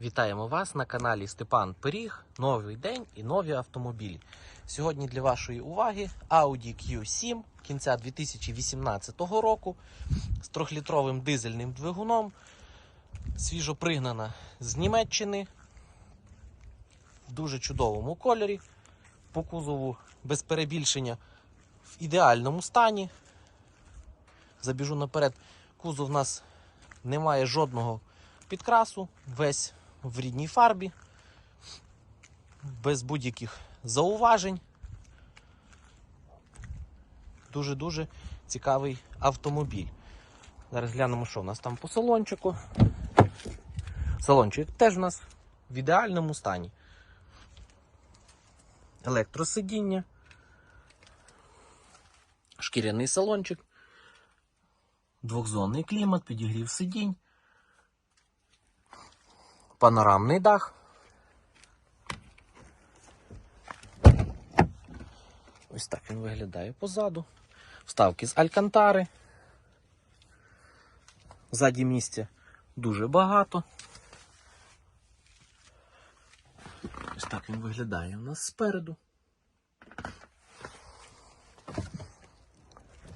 Вітаємо вас на каналі Степан Пиріг. Новий день і нові автомобілі. Сьогодні для вашої уваги Audi Q7 кінця 2018 року з 3-літровим дизельним двигуном. Свіжо пригнана з Німеччини в дуже чудовому кольорі. По кузову без перебільшення в ідеальному стані. Забіжу наперед. Кузов у нас не має жодного підкрасу, весь в рідній фарбі, без будь-яких зауважень. Дуже-дуже цікавий автомобіль. Зараз глянемо, що в нас там по салончику. Салончик теж у нас в ідеальному стані. Електросидіння, шкіряний салончик, двохзонний клімат, підігрів сидінь панорамний дах. Ось так він виглядає позаду. Вставки з алькантари. Ззаді місця дуже багато. Ось так він виглядає у нас спереду.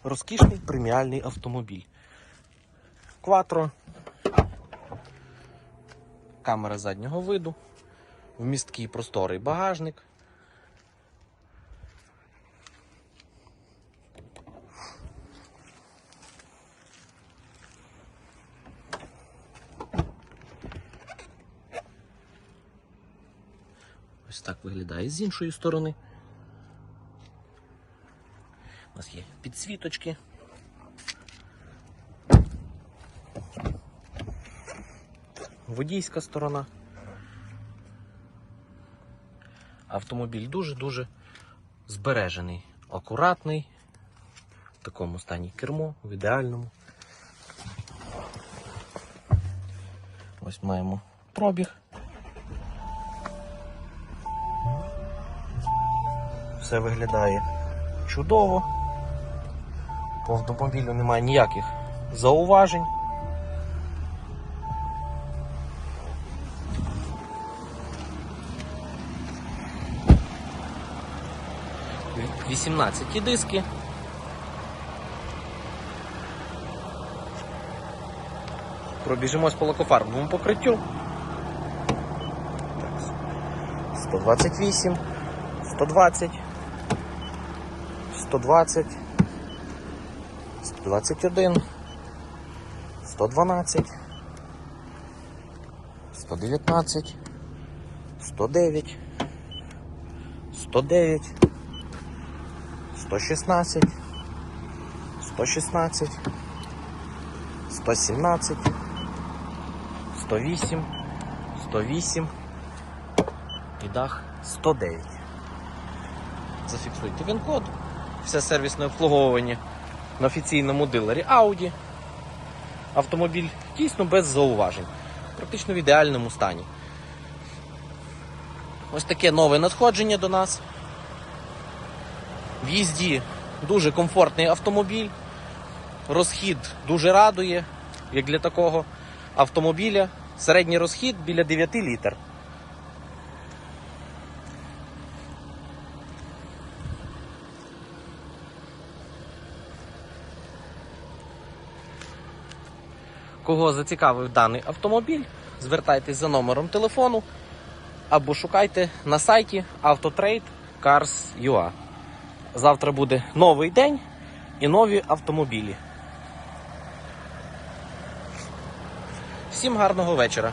Розкішний преміальний автомобіль. Кватро камера заднього виду, вмісткий просторий багажник. Ось так виглядає з іншої сторони. У нас є підсвіточки. Водійська сторона. Автомобіль дуже-дуже збережений, акуратний, в такому стані кермо, в ідеальному. Ось маємо пробіг. Все виглядає чудово. По автомобілю немає ніяких зауважень. Ві- 18 диски. Пробіжимось по лакофарбовому покриттю. Так, 128, 120, 120, 121, 112, 119, 109, 109, 116, 116, 117, 108, 108 і дах 109. Зафіксуйте він-код. Все сервісне обслуговування на офіційному дилері Audi. Автомобіль дійсно без зауважень. Практично в ідеальному стані. Ось таке нове надходження до нас. В їзді дуже комфортний автомобіль. Розхід дуже радує, як для такого автомобіля. Середній розхід біля 9 літр. Кого зацікавив даний автомобіль, звертайтесь за номером телефону або шукайте на сайті Autotrade Cars.ua. Завтра буде новий день і нові автомобілі. Всім гарного вечора.